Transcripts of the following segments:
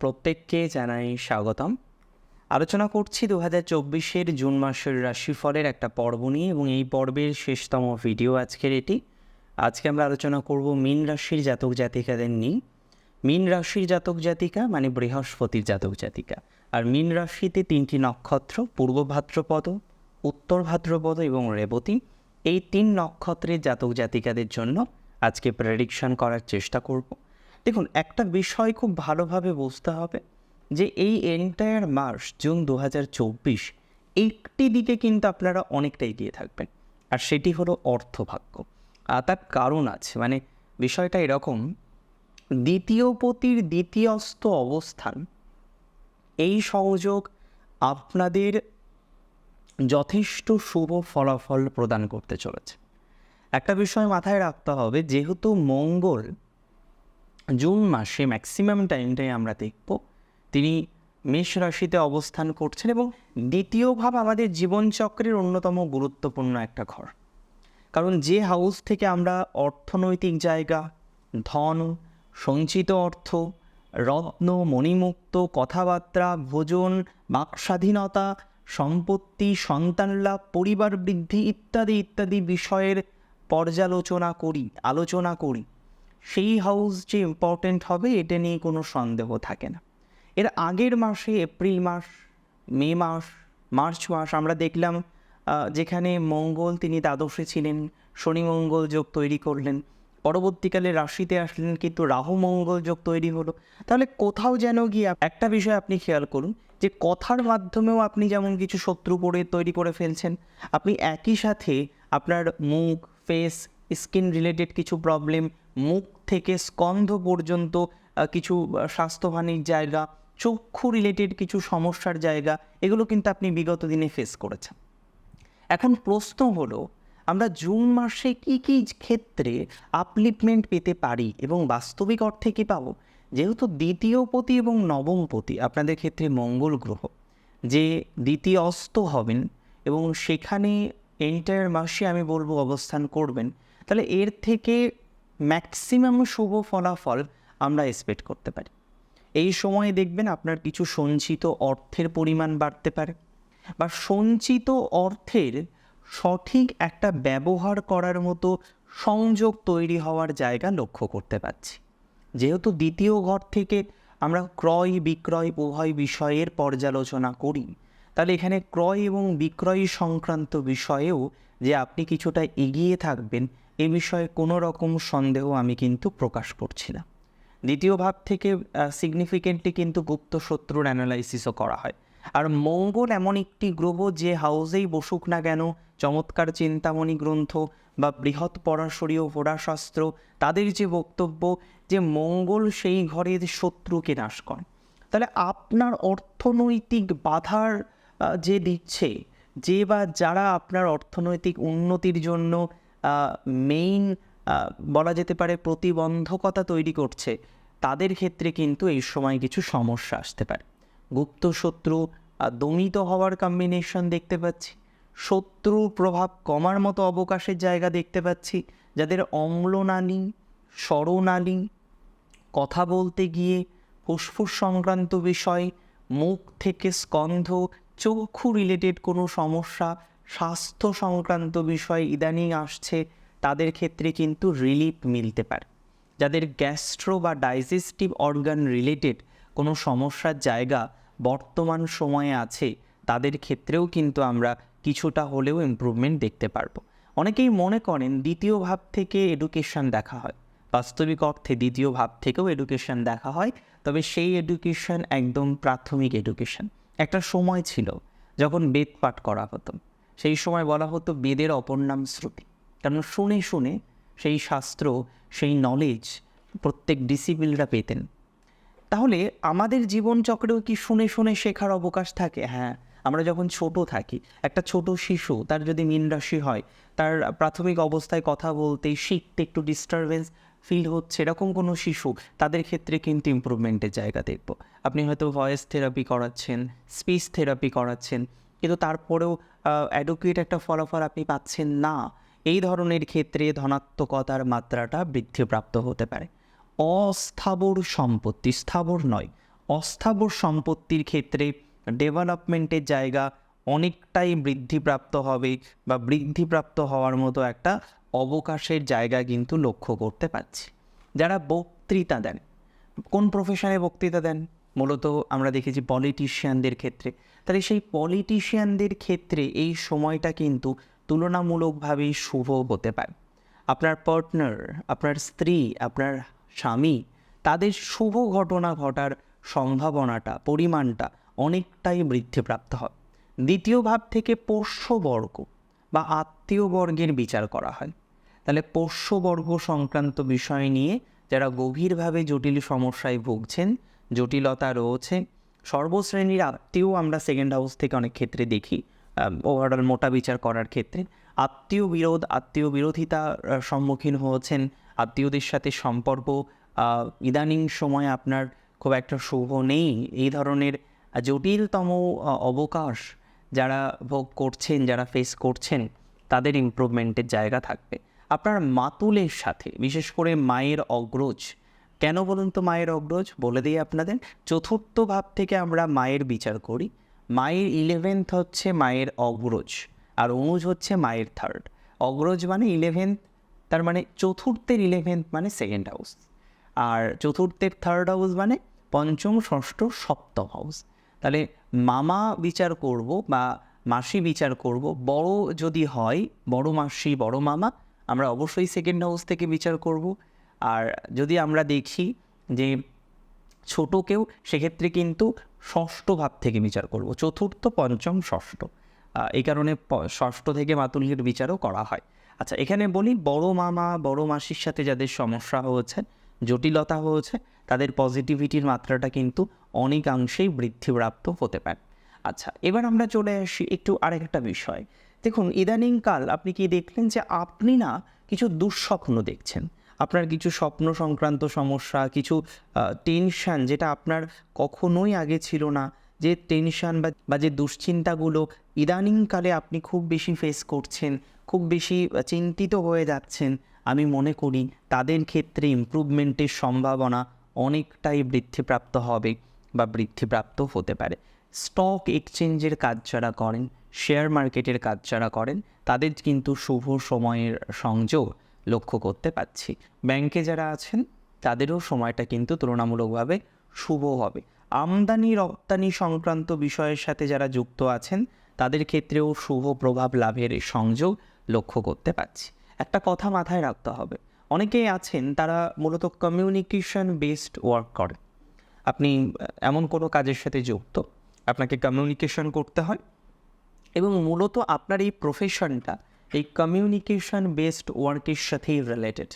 প্রত্যেককে জানাই স্বাগতম। আলোচনা করছি দু হাজার চব্বিশের জুন মাসের রাশিফলের একটা পর্ব নিয়ে এবং এই পর্বের শেষতম ভিডিও আজকের এটি। আজকে আমরা আলোচনা করব মীন রাশির জাতক জাতিকাদের নিয়ে। মীন রাশির জাতক জাতিকা মানে বৃহস্পতির জাতক জাতিকা। আর মীন রাশিতে তিনটি নক্ষত্র, পূর্ব ভাদ্রপদ, উত্তর ভাদ্রপদ এবং রেবতী। এই তিন নক্ষত্রের জাতক জাতিকাদের জন্য আজকে প্রেডিকশন করার চেষ্টা করব। দেখুন, একটা বিষয় খুব ভালোভাবে বুঝতে হবে যে এই এন্টায়ার মাস জুন দু হাজার চব্বিশ, একটি দিকে কিন্তু আপনারা অনেকটা এগিয়ে থাকবেন। আর সেটি হলো অর্থভাগ্য। আর তার কারণ আছে মানে বিষয়টা এরকম, দ্বিতীয় পতির দ্বিতীয়স্ত অবস্থান, এই সংযোগ আপনাদের যথেষ্ট শুভ ফলাফল প্রদান করতে চলেছে। একটা বিষয় মাথায় রাখতে হবে, যেহেতু মঙ্গল জুন মাসে ম্যাক্সিমাম টাইমটাই আমরা দেখব। তিনি মেষ রাশিতে অবস্থান করছেন এবং দ্বিতীয় ভাব আমাদের জীবনচক্রের অন্যতম গুরুত্বপূর্ণ একটা ঘর। কারণ যে হাউস থেকে আমরা অর্থনৈতিক জায়গা, ধন, সঞ্চিত অর্থ, রত্ন, মণিমুক্ত, কথাবার্তা, ভোজন, বাক স্বাধীনতা, সম্পত্তি, সন্তান লাভ, পরিবার বৃদ্ধি ইত্যাদি ইত্যাদি বিষয়ের পর্যালোচনা করি, আলোচনা করি। সেই হাউস যে ইম্পর্ট্যান্ট হবে, এটা নিয়ে কোনো সন্দেহ থাকে না। এর আগের মাসে, এপ্রিল মাস, মে মাস, মার্চ মাস আমরা দেখলাম যেখানে মঙ্গল তিনি দ্বাদশে ছিলেন, শনি মঙ্গল যোগ তৈরি করলেন, পরবর্তীকালে রাশিতে আসলেন, কিন্তু রাহু মঙ্গল যোগ তৈরি হলো। তাহলে কোথাও যেন গিয়ে একটা বিষয় আপনি খেয়াল করুন, যে কথার মাধ্যমেও আপনি যেমন কিছু শত্রু করে তৈরি করে ফেলছেন, আপনি একই সাথে আপনার মুখ ফেস স্কিন রিলেটেড কিছু প্রবলেম মুখ থেকে স্কন্ধ পর্যন্ত কিছু স্বাস্থ্যহানির জায়গা, চক্ষু রিলেটেড কিছু সমস্যার জায়গা, এগুলো কিন্তু আপনি বিগত দিনে ফেস করেছেন। এখন প্রশ্ন হলো, আমরা জুন মাসে কি কি ক্ষেত্রে আপলিপমেন্ট পেতে পারি এবং বাস্তবিক অর্থে কি পাবো? যেহেতু দ্বিতীয় পতি এবং নবম পতি আপনাদের ক্ষেত্রে মঙ্গল গ্রহ, যে দ্বিতীয় অস্ত হবেন এবং সেখানে এন্টায়ার মাসে আমি বলব অবস্থান করবেন, তাহলে এর থেকে ম্যাক্সিমাম শুভ ফলাফল আমরা এক্সপেক্ট করতে পারি। এই সময়ে দেখবেন আপনার কিছু সঞ্চিত অর্থের পরিমাণ বাড়তে পারে বা সঞ্চিত অর্থের সঠিক একটা ব্যবহার করার মতো সংযোগ তৈরি হওয়ার জায়গা লক্ষ্য করতে পারছি। যেহেতু দ্বিতীয় ঘর থেকে আমরা ক্রয় বিক্রয় উভয় বিষয়ের পর্যালোচনা করি, তাহলে এখানে ক্রয় এবং বিক্রয় সংক্রান্ত বিষয়েও যে আপনি কিছুটা এগিয়ে থাকবেন এ বিষয়ে কোনো রকম সন্দেহ আমি কিন্তু প্রকাশ করছি না। দ্বিতীয় ভাব থেকে সিগনিফিকেন্টলি কিন্তু গুপ্ত শত্রুর অ্যানালাইসিসও করা হয়। আর মঙ্গল এমন একটি গ্রহ যে হাউসেই বসুক না কেন, চমৎকার চিন্তামণি গ্রন্থ বা বৃহৎ পরাশরীয় হোরাশাস্ত্র তাদের যে বক্তব্য যে মঙ্গল সেই ঘরের শত্রুকে নাশ করে। তাহলে আপনার অর্থনৈতিক বাধার যে দিচ্ছে, যে বা যারা আপনার অর্থনৈতিক উন্নতির জন্য মেইন বলা যেতে পারে প্রতিবন্ধকতা তৈরি করছে, তাদের ক্ষেত্রে কিন্তু এই সময় কিছু সমস্যা আসতে পারে। গুপ্ত শত্রু দমিত হওয়ার কম্বিনেশন দেখতে পাচ্ছি, শত্রুর প্রভাব কমার মতো অবকাশের জায়গা দেখতে পাচ্ছি, যাদের অম্লনালী স্বরনালী কথা বলতে গিয়ে ফুসফুস সংক্রান্ত বিষয়, মুখ থেকে স্কন্ধ, চক্ষু রিলেটেড কোনো সমস্যা স্বাস্থ্য সংক্রান্ত বিষয় ইদানিং আসছে, তাদের ক্ষেত্রে কিন্তু রিলিফ মিলতে পারে। যাদের গ্যাস্ট্রো বা ডাইজেস্টিভ অর্গান রিলেটেড কোনো সমস্যার জায়গা বর্তমান সময়ে আছে, তাদের ক্ষেত্রেও কিন্তু আমরা কিছুটা হলেও ইমপ্রুভমেন্ট দেখতে পারব। অনেকেই মনে করেন দ্বিতীয় ভাব থেকে এডুকেশন দেখা হয়। বাস্তবিক অর্থে দ্বিতীয় ভাব থেকেও এডুকেশন দেখা হয়, তবে সেই এডুকেশন একদম প্রাথমিক এডুকেশন একটা সময় ছিল যখন বেদ পাঠ করা হতো। সেই সময় বলা হতো বেদের অপর নাম শ্রুতি। কারণ শুনে শুনে সেই শাস্ত্র, সেই নলেজ প্রত্যেক ডিসিপ্লিনরা পেতেন। তাহলে আমাদের জীবনচক্রেও কি শুনে শুনে শেখার অবকাশ থাকে? হ্যাঁ আমরা যখন ছোট থাকি, একটা ছোট শিশু, তার যদি মীন রাশি হয়, তার প্রাথমিক অবস্থায় কথা বলতে, শিখতে একটু ডিস্টারবেন্স ফিল হচ্ছে, এরকম কোনো শিশু, তাদের ক্ষেত্রে কিন্তু ইম্প্রুভমেন্টের জায়গা দেখব। আপনি হয়তো ভয়েস থেরাপি করাচ্ছেন স্পিচ থেরাপি করাচ্ছেন কিন্তু তারপরেও অ্যাডোকুয়েট একটা ফলাফল আপনি পাচ্ছেন না। এই ধরনের ক্ষেত্রে ধনাত্মকতার মাত্রাটা বৃদ্ধিপ্রাপ্ত হতে পারে। অস্থাবর সম্পত্তি, স্থাবর নয়, অস্থাবর সম্পত্তির ক্ষেত্রে ডেভেলপমেন্টের জায়গা অনেকটাই বৃদ্ধিপ্রাপ্ত হবে বা বৃদ্ধিপ্রাপ্ত হওয়ার মতো একটা অবকাশের জায়গা কিন্তু লক্ষ্য করতে পারছি। যারা বক্তৃতা দেন, কোন প্রফেশনে বক্তৃতা দেন? মূলত আমরা দেখেছি পলিটিশিয়ানদের ক্ষেত্রে। তাহলে সেই পলিটিশিয়ানদের ক্ষেত্রে এই সময়টা কিন্তু তুলনামূলকভাবেই শুভ হতে পারে। আপনার পার্টনার আপনার স্ত্রী, আপনার স্বামী, তাদের শুভ ঘটনা ঘটার সম্ভাবনাটা, পরিমাণটা অনেকটাই বৃদ্ধিপ্রাপ্ত হয়। দ্বিতীয় ভাব থেকে পোষ্যবর্গ বা আত্মীয়বর্গের বিচার করা হয়। তাহলে পোষ্যবর্গ সংক্রান্ত বিষয় নিয়ে যারা গভীরভাবে জটিল সমস্যায় ভুগছেন জটিলতা রয়েছে। সর্বশ্রেণীর আত্মীয় আমরা সেকেন্ড হাউস থেকে অনেক ক্ষেত্রে দেখি ওভারঅল মোটা বিচার করার ক্ষেত্রে। আত্মীয় বিরোধ আত্মীয় বিরোধিতার আহ, সম্মুখীন হয়েছেন। আত্মীয়দের সাথে সম্পর্ক ইদানিং সময় আপনার খুব একটা শুভ নেই। এই ধরনের জটিলতম অবকাশ যারা ভোগ করছেন যারা ফেস করছেন তাদের ইমপ্রুভমেন্টের জায়গা থাকবে। আপনার মাতুলের সাথে বিশেষ করে মায়ের অগ্রজ কেন বলুন তো মায়ের অগ্রজ? বলে দিই আপনাদের। চতুর্থ ভাব থেকে আমরা মায়ের বিচার করি। মায়ের ইলেভেন্থ হচ্ছে মায়ের অগ্রজ, আর অনুজ হচ্ছে মায়ের থার্ড অগ্রজ মানে ইলেভেন্থ তার মানে চতুর্থের ইলেভেন্থ মানে সেকেন্ড হাউস আর চতুর্থের থার্ড হাউস মানে পঞ্চম, ষষ্ঠ, সপ্তম হাউস তাহলে মামা বিচার করব বা মাসি বিচার করব, বড় যদি হয়, বড় মাসি, বড় মামা, আমরা অবশ্যই সেকেন্ড হাউস থেকে বিচার করব। আর যদি আমরা দেখি যে ছোটকেও সেক্ষেত্রে কিন্তু ষষ্ঠ ভাব থেকে বিচার করব। চতুর্থ, পঞ্চম, ষষ্ঠ। এই কারণে ষষ্ঠ থেকে মাতুলির বিচারও করা হয়। আচ্ছা এখানে বলি বড় মামা, বড় মাসির সাথে যাদের সমস্যা হয়েছে, জটিলতা হয়েছে, তাদের পজিটিভিটির মাত্রাটা কিন্তু অনেকাংশেই বৃদ্ধিপ্রাপ্ত হতে পারে। আচ্ছা এবার আমরা চলে আসি একটু আরেকটা বিষয়। দেখুন, ইদানিংকাল আপনি কি দেখলেন যে আপনি না কিছু দুঃস্বপ্ন দেখছেন? আপনার কিছু স্বপ্ন সংক্রান্ত সমস্যা, কিছু টেনশন যেটা আপনার কখনোই আগে ছিল না, যে টেনশন বা যে দুশ্চিন্তাগুলো ইদানিংকালে আপনি খুব বেশি ফেস করছেন, খুব বেশি চিন্তিত হয়ে যাচ্ছেন, আমি মনে করি তাদের ক্ষেত্রে ইমপ্রুভমেন্টের সম্ভাবনা অনেকটাই বৃদ্ধিপ্রাপ্ত হবে বা বৃদ্ধিপ্রাপ্ত হতে পারে। স্টক এক্সচেঞ্জের কাজ যারা করেন শেয়ার মার্কেটের কাজ যারা করেন, তাদের কিন্তু শুভ সময়ের সংযোগ লক্ষ্য করতে পাচ্ছি ব্যাংকে যারা আছেন, তাদেরও সময়টা কিন্তু তুলনামূলকভাবে শুভ হবে। আমদানি, রপ্তানি সংক্রান্ত বিষয়ের সাথে যারা যুক্ত আছেন, তাদের ক্ষেত্রেও শুভ প্রভাব লাভের সংযোগ লক্ষ্য করতে পারছি। একটা কথা মাথায় রাখতে হবে। অনেকেই আছেন, তারা মূলত কমিউনিকেশন বেসড ওয়ার্ক করে আপনি এমন কোনো কাজের সাথে যুক্ত, আপনাকে কমিউনিকেশন করতে হয় এবং মূলত আপনার এই প্রফেশনটা এই কমিউনিকেশন বেসড ওয়ার্কের সাথেই রিলেটেড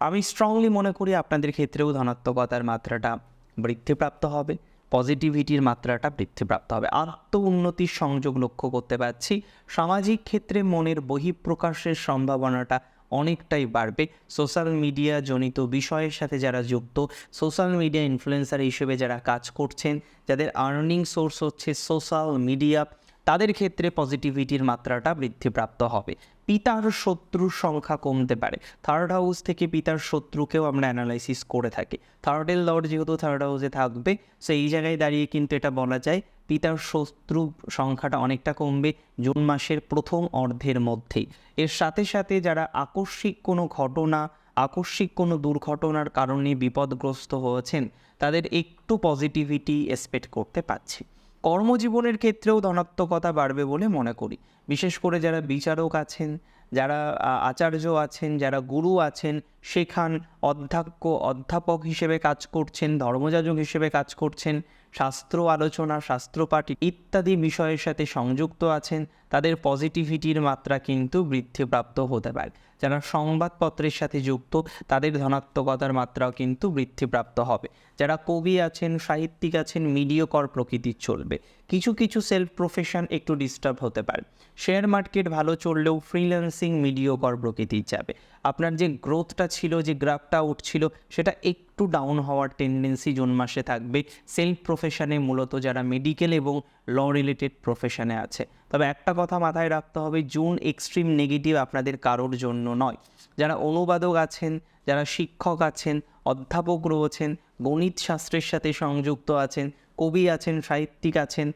আমি স্ট্রংলি মনে করি আপনাদের ক্ষেত্রেও ধনাত্মকতার মাত্রাটা বৃদ্ধিপ্রাপ্ত হবে পজিটিভিটির মাত্রাটা বৃদ্ধিপ্রাপ্ত হবে। আত্ম উন্নতির সংযোগ লক্ষ্য করতে পারছি, সামাজিক ক্ষেত্রে মনের বহিঃপ্রকাশের সম্ভাবনাটা অনেকটাই বাড়বে। সোশ্যাল মিডিয়া জনিত বিষয়ের সাথে যারা যুক্ত সোশ্যাল মিডিয়া ইনফ্লুয়েন্সার হিসেবে যারা কাজ করছেন, যাদের আর্নিং সোর্স হচ্ছে সোশ্যাল মিডিয়া তাদের ক্ষেত্রে পজিটিভিটির মাত্রাটা বৃদ্ধিপ্রাপ্ত হবে। পিতার শত্রুর সংখ্যা কমতে পারে। থার্ড হাউস থেকে পিতার শত্রুকেও আমরা অ্যানালাইসিস করে থাকি। থার্ডের লর্ড যেহেতু থার্ড হাউসে থাকবে সো এই জায়গায় দাঁড়িয়ে কিন্তু এটা বলা যায়, পিতার শত্রু সংখ্যাটা অনেকটা কমবে জুন মাসের প্রথম অর্ধের মধ্যেই। এর সাথে সাথে যারা আকস্মিক কোনো ঘটনা, আকস্মিক কোনো দুর্ঘটনার কারণে বিপদগ্রস্ত হয়েছেন, তাদের একটু পজিটিভিটি এক্সপেক্ট করতে পারছি। কর্মজীবনের ক্ষেত্রেও ধনাত্মকতা বাড়বে বলে মনে করি। বিশেষ করে যারা বিচারক আছেন, যারা আচার্য আছেন, যারা গুরু আছেন শেখান অধ্যক্ষ, অধ্যাপক হিসেবে কাজ করছেন, ধর্মযাজক হিসেবে কাজ করছেন, শাস্ত্র আলোচনা, শাস্ত্রপাঠ ইত্যাদি বিষয়ের সাথে সংযুক্ত আছেন, তাদের পজিটিভিটির মাত্রা কিন্তু বৃদ্ধিপ্রাপ্ত হতে পারে। যারা সংবাদপত্রের সাথে যুক্ত, তাদের ধনাত্মকতার মাত্রাও কিন্তু বৃদ্ধিপ্রাপ্ত হবে। যারা কবি আছেন, সাহিত্যিক আছেন মিডিয়কর প্রকৃতির চলবে। কিছু কিছু সেলফ প্রফেশন একটু ডিস্টার্ব হতে পারে। শেয়ার মার্কেট ভালো চললেও ফ্রিল্যান্সিং মিডিয়কর প্রকৃতির যাবে। আপনার যে গ্রোথটা ছিল, যে গ্রাফটা উঠছিল, সেটা একটু ডাউন হওয়ার টেন্ডেন্সি জুন মাসে থাকবে। সেলফ প্রফেশনে মূলত যারা মেডিকেল এবং ল রিলেটেড প্রফেশনে আছে। তবে একটা কথা মাথায় রাখতে হবে, জুন এক্সট্রিম নেগেটিভ আপনাদের কারোর জন্য নয়। যারা অনুবাদক আছেন, যারা শিক্ষক আছেন, অধ্যাপক রয়েছেন, গণিত শাস্ত্রের সাথে সংযুক্ত আছেন, কবি আছেন, সাহিত্যিক আছেন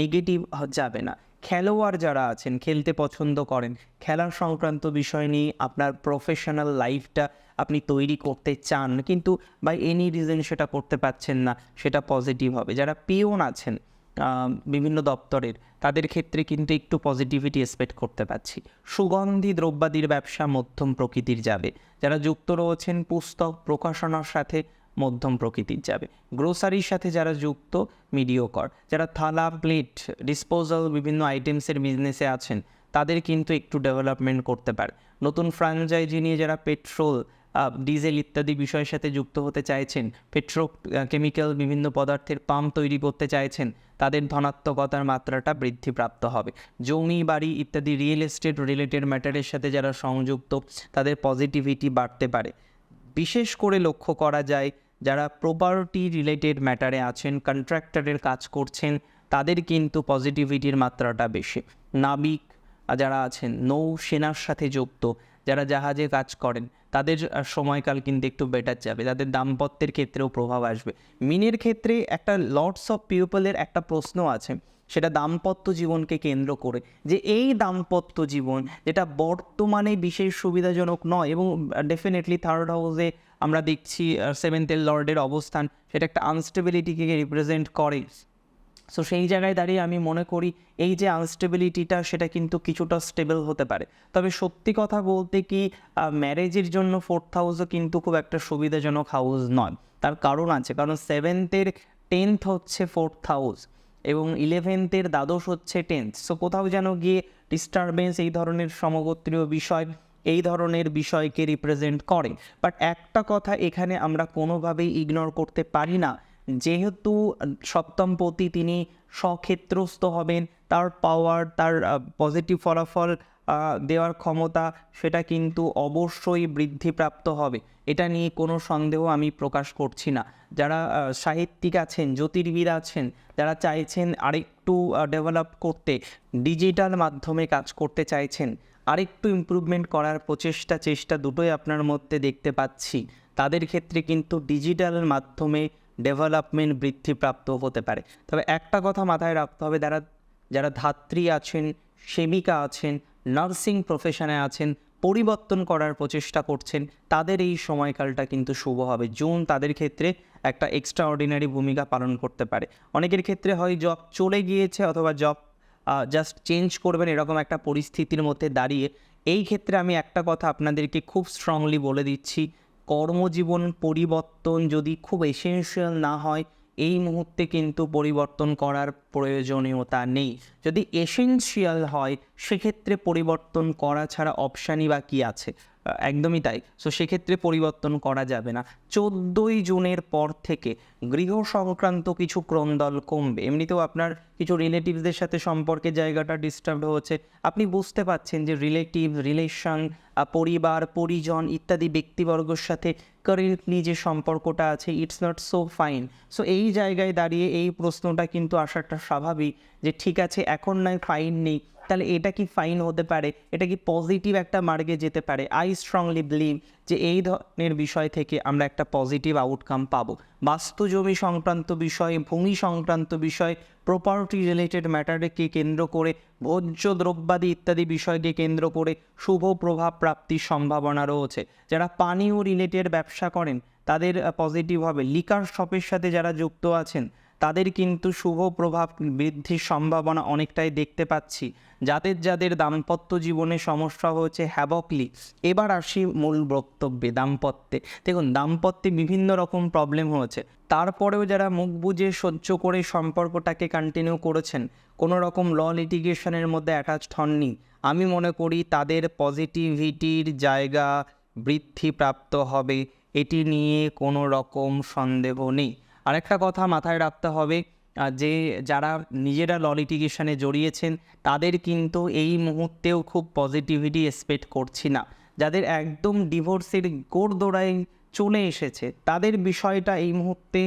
নেগেটিভ যাবে না। খেলোয়াড় যারা আছেন, খেলতে পছন্দ করেন খেলার সংক্রান্ত বিষয় নিয়ে আপনার প্রফেশনাল লাইফটা আপনি তৈরি করতে চান, কিন্তু বাই এনি রিজন সেটা করতে পারছেন না, সেটা পজিটিভ হবে। যারা পিওন আছেন বিভিন্ন দপ্তরের, তাদের ক্ষেত্রে কিন্তু একটু পজিটিভিটি এক্সপেক্ট করতে পারছি সুগন্ধি দ্রব্যাদির ব্যবসা মধ্যম প্রকৃতির যাবে। যারা যুক্ত রয়েছেন, পুস্তক প্রকাশনার সাথে মধ্যম প্রকৃতির যাবে। গ্রোসারির সাথে যারা যুক্ত মিডিওকর যারা থালা প্লেট ডিসপোজাল বিভিন্ন আইটেমসের বিজনেসে আছেন, তাদের কিন্তু একটু ডেভেলপমেন্ট করতে পারে। নতুন ফ্র্যাঞ্চাইজি নিয়ে যারা পেট্রোল ডিজেল ইত্যাদি বিষয়ের সাথে যুক্ত হতে চাইছেন পেট্রো কেমিক্যাল বিভিন্ন পদার্থের পাম্প তৈরি করতে চাইছেন তাদের ধনাত্মকতার মাত্রাটা বৃদ্ধিপ্রাপ্ত হবে। জমি, বাড়ি ইত্যাদি রিয়েল এস্টেট রিলেটেড ম্যাটারের সাথে যারা সংযুক্ত, তাদের পজিটিভিটি বাড়তে পারে। বিশেষ করে লক্ষ্য করা যায়, যারা প্রপার্টি রিলেটেড ম্যাটারে আছেন কন্ট্রাক্টরের কাজ করছেন, তাদের কিন্তু পজিটিভিটির মাত্রাটা বেশি। নাবিক, যারা আছেন, নৌ সেনার সাথে যুক্ত, যারা জাহাজে কাজ করেন তাদের সময়কাল কিন্তু একটু বেটার যাবে। তাদের দাম্পত্যের ক্ষেত্রেও প্রভাব আসবে। মিনের ক্ষেত্রে একটা লর্ডস অফ পিপলের একটা প্রশ্ন আছে, সেটা দাম্পত্য জীবনকে কেন্দ্র করে। যে এই দাম্পত্য জীবন যেটা বর্তমানে বিশেষ সুবিধাজনক নয় এবং ডেফিনেটলি থার্ড হাউসে আমরা দেখছি সেভেন্থের লর্ডের অবস্থান, সেটা একটা আনস্টেবিলিটিকে রিপ্রেজেন্ট করে। সো সেই জায়গায় দাঁড়িয়ে আমি মনে করি এই যে আনস্টেবিলিটিটা সেটা কিন্তু কিছুটা স্টেবল হতে পারে। তবে সত্যি কথা বলতে কি ম্যারেজের জন্য ফোর্থ হাউসও কিন্তু খুব একটা সুবিধাজনক হাউস নয়। তার কারণ আছে, কারণ সেভেন্থের টেন্থ হচ্ছে ফোর্থ হাউস এবং ইলেভেন্থের দ্বাদশ হচ্ছে টেন্থ সো কোথাও যেন গিয়ে ডিস্টারবেন্স এই ধরনের সমগোত্রীয় বিষয়, এই ধরনের বিষয়কে রিপ্রেজেন্ট করে। বাট একটা কথা এখানে আমরা কোনোভাবেই ইগনোর করতে পারি না যেহেতু সপ্তম সপ্তমপতি তিনি স্বক্ষেত্রস্থ হবেন, তার পাওয়ার তার পজিটিভ ফলাফল দেওয়ার ক্ষমতা, সেটা কিন্তু অবশ্যই বৃদ্ধিপ্রাপ্ত হবে। এটা নিয়ে কোনো সন্দেহ আমি প্রকাশ করছি না। যারা সাহিত্যিক আছেন, জ্যোতির্বিদ আছেন, যারা চাইছেন আরেকটু ডেভেলপ করতে ডিজিটাল মাধ্যমে কাজ করতে চাইছেন, আরেকটু ইমপ্রুভমেন্ট করার প্রচেষ্টা, চেষ্টা দুটোই আপনার মধ্যে দেখতে পাচ্ছি। তাদের ক্ষেত্রে কিন্তু ডিজিটাল মাধ্যমে ডেভেলপমেন্ট বৃদ্ধিপ্রাপ্ত হতে পারে। তবে একটা কথা মাথায় রাখতে হবে, যারা যারা ধাত্রী আছেন, সেবিকা আছেন, নার্সিং প্রফেশনে আছেন, পরিবর্তন করার প্রচেষ্টা করছেন, তাদের এই সময়কালটা কিন্তু শুভ হবে। জুন তাদের ক্ষেত্রে একটা এক্সট্রা অর্ডিনারি ভূমিকা পালন করতে পারে। অনেকের ক্ষেত্রে হয় জব চলে গিয়েছে অথবা জব জাস্ট চেঞ্জ করবেন, এরকম একটা পরিস্থিতির মধ্যে দাঁড়িয়ে। এই ক্ষেত্রে আমি একটা কথা আপনাদেরকে খুব স্ট্রংলি বলে দিচ্ছি কর্মজীবন পরিবর্তন যদি খুব এসেন্সিয়াল না হয়, এই মুহূর্তে কিন্তু পরিবর্তন করার প্রয়োজনীয়তা নেই। যদি এসেন্সিয়াল হয়, সেক্ষেত্রে পরিবর্তন করা ছাড়া অপশানই বা কী আছে। একদমই তাই। সো সেক্ষেত্রে পরিবর্তন করা যাবে না। চোদ্দোই জুনের পর থেকে গৃহ সংক্রান্ত কিছু ক্রন্দল কমবে। এমনিতেও আপনার কিছু রিলেটিভসদের সাথে সম্পর্কের জায়গাটা ডিস্টার্ব হচ্ছে। আপনি বুঝতে পাচ্ছেন যে রিলেটিভ রিলেশন পরিবার, পরিজন ইত্যাদি ব্যক্তিবর্গর সাথে কারেন্টলি যে সম্পর্কটা আছে it's not so fine so এই জায়গায় দাঁড়িয়ে এই প্রশ্নটা কিন্তু আসাটা স্বাভাবিক যে, ঠিক আছে, এখন নয় ফাইন নেই। তাহলে এটা কি ফাইন হতে পারে? এটা কি পজিটিভ একটা মার্গে যেতে পারে? আই স্ট্রংলি বিলিভ যে এই ধরনের বিষয় থেকে আমরা একটা পজিটিভ আউটকাম পাবো। বাস্তু জমি সংক্রান্ত বিষয়, ভূমি সংক্রান্ত বিষয় প্রপার্টি রিলেটেড ম্যাটারকে কেন্দ্র করে ভোজ্য দ্রব্যাদি ইত্যাদি বিষয়কে কেন্দ্র করে শুভ প্রভাব প্রাপ্তির সম্ভাবনা রয়েছে। যারা পানীয় রিলেটেড ব্যবসা করেন, তাদের পজিটিভ হবে। লিকার শপের সাথে যারা যুক্ত আছেন তাদের কিন্তু শুভ প্রভাব বৃদ্ধির সম্ভাবনা অনেকটাই দেখতে পাচ্ছি। যাদের যাদের দাম্পত্য জীবনে সমস্যা হয়েছে হ্যাবকলি এবার আসি মূল বক্তব্যে, দাম্পত্যে। দেখুন, দাম্পত্যে বিভিন্ন রকম প্রবলেম হয়েছে। তারপরেও যারা মুখ বুঝে সহ্য করে সম্পর্কটাকে কন্টিনিউ করেছেন, কোনো রকম ল লিটিগেশনের মধ্যে অ্যাটাচড হননি। আমি মনে করি তাদের পজিটিভিটির জায়গা বৃদ্ধিপ্রাপ্ত হবে। এটি নিয়ে কোনো রকম সন্দেহ নেই। আরেকটা কথা মাথায় রাখতে হবে যে যারা নিজেরা ল জড়িয়েছেন, তাদের কিন্তু এই মুহূর্তেও খুব পজিটিভিটি এক্সপেক্ট করছি না। যাদের একদম ডিভোর্সের গোড়দোড়ায় চলে এসেছে, তাদের বিষয়টা এই মুহূর্তে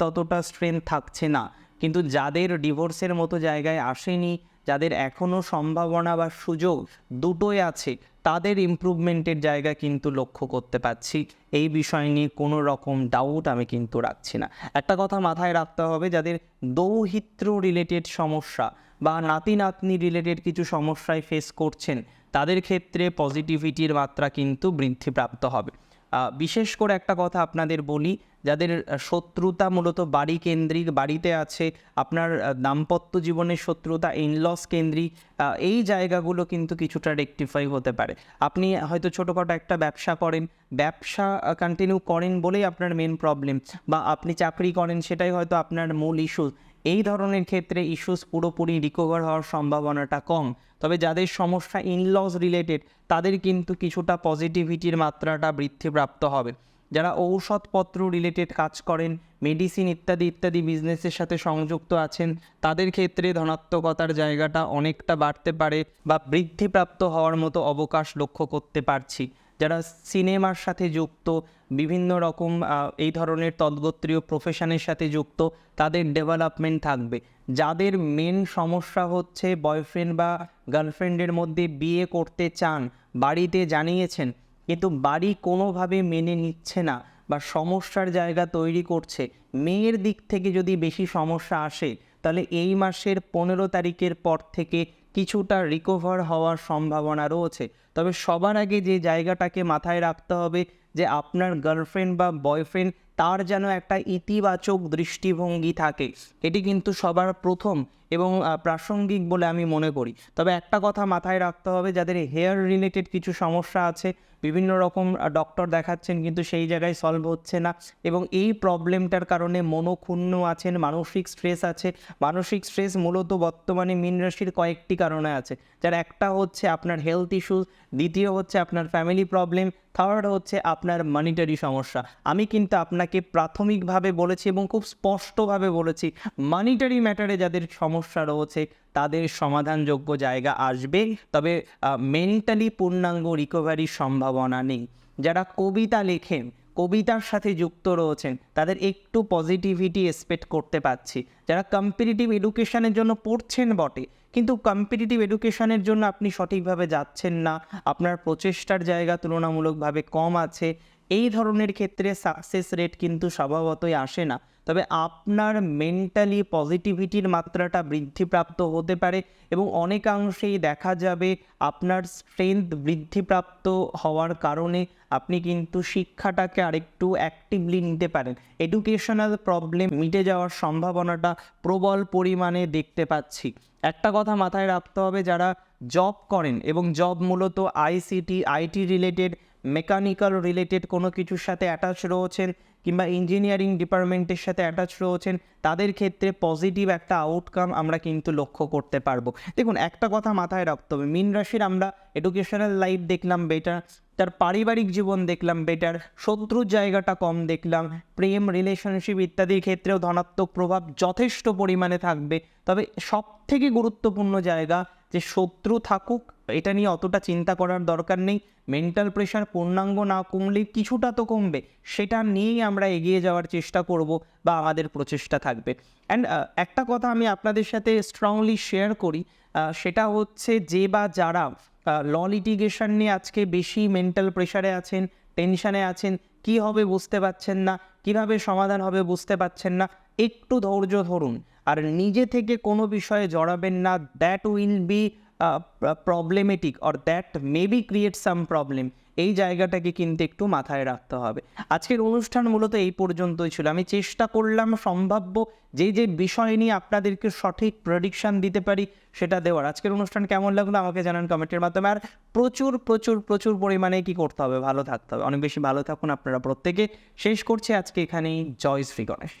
ততটা স্ট্রেংথ থাকছে না। কিন্তু যাদের ডিভোর্সের মতো জায়গায় আসেনি যাদের এখনও সম্ভাবনা বা সুযোগ দুটোই আছে, তাদের ইমপ্রুভমেন্টের জায়গা কিন্তু লক্ষ্য করতে পারছি। এই বিষয় নিয়ে কোনো রকম ডাউট আমি কিন্তু রাখছি না। একটা কথা মাথায় রাখতে হবে, যাদের দৌহিত্র রিলেটেড সমস্যা বা নাতি নাতনি রিলেটেড কিছু সমস্যায় ফেস করছেন, তাদের ক্ষেত্রে পজিটিভিটির মাত্রা কিন্তু বৃদ্ধিপ্রাপ্ত হবে। বিশেষ করে একটা কথা আপনাদের বলি, যাদের শত্রুতা মূলত বাড়ি কেন্দ্রিক, বাড়িতে আছে, আপনার দাম্পত্য জীবনের শত্রুতা ইনলস কেন্দ্রিক এই জায়গাগুলো কিন্তু কিছুটা রেকটিফাই হতে পারে। আপনি হয়তো ছোটোখাটো একটা ব্যবসা করেন, ব্যবসা কন্টিনিউ করেন বলেই আপনার মেন প্রবলেম বা আপনি চাকরি করেন সেটাই হয়তো আপনার মূল ইস্যু এই ধরনের ক্ষেত্রে ইস্যুস পুরোপুরি রিকভার হওয়ার সম্ভাবনাটা কম। তবে যাদের সমস্যা ইনলস রিলেটেড তাদের কিন্তু কিছুটা পজিটিভিটির মাত্রাটা বৃদ্ধিপ্রাপ্ত হবে। যারা ঔষধপত্র রিলেটেড কাজ করেন মেডিসিন ইত্যাদি ইত্যাদি বিজনেসের সাথে সংযুক্ত আছেন, তাদের ক্ষেত্রে ধনাত্মকতার জায়গাটা অনেকটা বাড়তে পারে বা বৃদ্ধিপ্রাপ্ত হওয়ার মতো অবকাশ লক্ষ্য করতে পারছি। যারা সিনেমার সাথে যুক্ত, বিভিন্ন রকম এই ধরনের তদ্গোত্রীয় প্রফেশনের সাথে যুক্ত, তাদের ডেভেলপমেন্ট থাকবে। যাদের মেন সমস্যা হচ্ছে বয়ফ্রেন্ড বা গার্লফ্রেন্ডের মধ্যে বিয়ে করতে চান, বাড়িতে জানিয়েছেন, কিন্তু বাড়ি কোনোভাবে মেনে নিচ্ছে না বা সমস্যার জায়গা তৈরি করছে, মেয়ের দিক থেকে যদি বেশি সমস্যা আসে, তাহলে এই মাসের পনেরো তারিখের পর থেকে কিছুটা রিকভার হওয়ার সম্ভাবনা রয়েছে। তবে সবার আগে যে জায়গাটাকে মাথায় রাখতে হবে যে আপনার গার্লফ্রেন্ড বা বয়ফ্রেন্ড তার যেন একটা ইতিবাচক দৃষ্টিভঙ্গি থাকে। এটি কিন্তু সবার প্রথম। এবং প্রাসঙ্গিক বলে আমি মনে করি। তবে একটা কথা মাথায় রাখতে হবে, যাদের হেয়ার রিলেটেড কিছু সমস্যা আছে, বিভিন্ন রকম ডক্টর দেখাচ্ছেন, কিন্তু সেই জায়গায় সলভ হচ্ছে না। এবং এই প্রবলেমটার কারণে মনোক্ষুণ্ণ আছেন, মানসিক স্ট্রেস আছে। মানসিক স্ট্রেস মূলত বর্তমানে মীন রাশির কয়েকটি কারণে আছে। যার একটা হচ্ছে আপনার হেলথ ইস্যুস দ্বিতীয় হচ্ছে আপনার ফ্যামিলি প্রবলেম থার্ড হচ্ছে আপনার মানিটারি সমস্যা। আমি কিন্তু আপনাকে প্রাথমিকভাবে বলেছি এবং খুব স্পষ্টভাবে বলেছি মানিটারি ম্যাটারে যাদের সমস্যা রয়েছে, তাদের সমাধানযোগ্য জায়গা আসবে। তবে মেন্টালি পূর্ণাঙ্গ রিকভারির সম্ভাবনা নেই। যারা কবিতা লেখেন, কবিতার সাথে যুক্ত রয়েছেন, তাদের একটু পজিটিভিটি এক্সপেক্ট করতে পারছি। যারা কম্পিটিটিভ এডুকেশনের জন্য পড়ছেন বটে, কিন্তু কম্পিটিটিভ এডুকেশনের জন্য আপনি সঠিকভাবে যাচ্ছেন না, আপনার প্রচেষ্টার জায়গা তুলনামূলকভাবে কম আছে, এই ধরনের ক্ষেত্রে সাকসেস রেট কিন্তু স্বভাবতই আসে না। তবে আপনার মেন্টালি পজিটিভিটির মাত্রাটা বৃদ্ধিপ্রাপ্ত হতে পারে এবং অনেকাংশেই দেখা যাবে আপনার স্ট্রেংথ বৃদ্ধিপ্রাপ্ত হওয়ার কারণে আপনি কিন্তু শিক্ষাটাকে আরেকটু অ্যাক্টিভলি নিতে পারেন। এডুকেশনাল প্রবলেম মিটে যাওয়ার সম্ভাবনাটা প্রবল পরিমাণে দেখতে পাচ্ছি। একটা কথা মাথায় রাখতে হবে, যারা জব করেন এবং জব মূলত ICT IT related mechanical related কোনো কিছুর সাথে অ্যাটাচ রয়েছেন কিংবা ইঞ্জিনিয়ারিং ডিপার্টমেন্টের সাথে অ্যাটাচ রয়েছেন, তাদের ক্ষেত্রে পজিটিভ একটা আউটকাম আমরা কিন্তু লক্ষ্য করতে পারব। দেখুন, একটা কথা মাথায় রাখতে হবে, মিন রাশির আমরা এডুকেশনাল লাইফ দেখলাম বেটার তার পারিবারিক জীবন দেখলাম বেটার শত্রুর জায়গাটা কম দেখলাম, প্রেম রিলেশনশিপ ইত্যাদির ক্ষেত্রেও ধনাত্মক প্রভাব যথেষ্ট পরিমাণে থাকবে। তবে সব থেকে গুরুত্বপূর্ণ জায়গা যে শত্রু থাকুক এটা নিয়ে অতটা চিন্তা করার দরকার নেই। মেন্টাল প্রেশার পূর্ণাঙ্গ না কমলে কিছুটা তো কমবে, সেটা নিয়েই আমরা এগিয়ে যাওয়ার চেষ্টা করব বা আমাদের প্রচেষ্টা থাকবে। অ্যান্ড একটা কথা আমি আপনাদের সাথে স্ট্রংলি শেয়ার করি সেটা হচ্ছে যে বা যারা ল লিটিগেশন নিয়ে আজকে বেশি মেন্টাল প্রেশারে আছেন টেনশানে আছেন, কি হবে বুঝতে পারছেন না, কীভাবে সমাধান হবে বুঝতে পারছেন না, একটু ধৈর্য ধরুন। আর নিজে থেকে কোনো বিষয়ে জড়াবেন না that will be problematic or that maybe create some problem এই জায়গাটাকে কিন্তু একটু মাথায় রাখতে হবে। আজকের অনুষ্ঠান মূলত এই পর্যন্তই ছিল। আমি চেষ্টা করলাম সম্ভাব্য যে যে বিষয় নিয়ে আপনাদেরকে সঠিক প্রেডিকশান দিতে পারি সেটা দেওয়ার। আজকের অনুষ্ঠান কেমন লাগল আমাকে জানান কমেন্টের মাধ্যমে। আর প্রচুর প্রচুর প্রচুর পরিমাণে কি করতে হবে? ভালো থাকতে হবে। অনেক বেশি ভালো থাকুন আপনারা প্রত্যেকে। শেষ করছি আজকে এখানেই। জয় শ্রী গণেশ।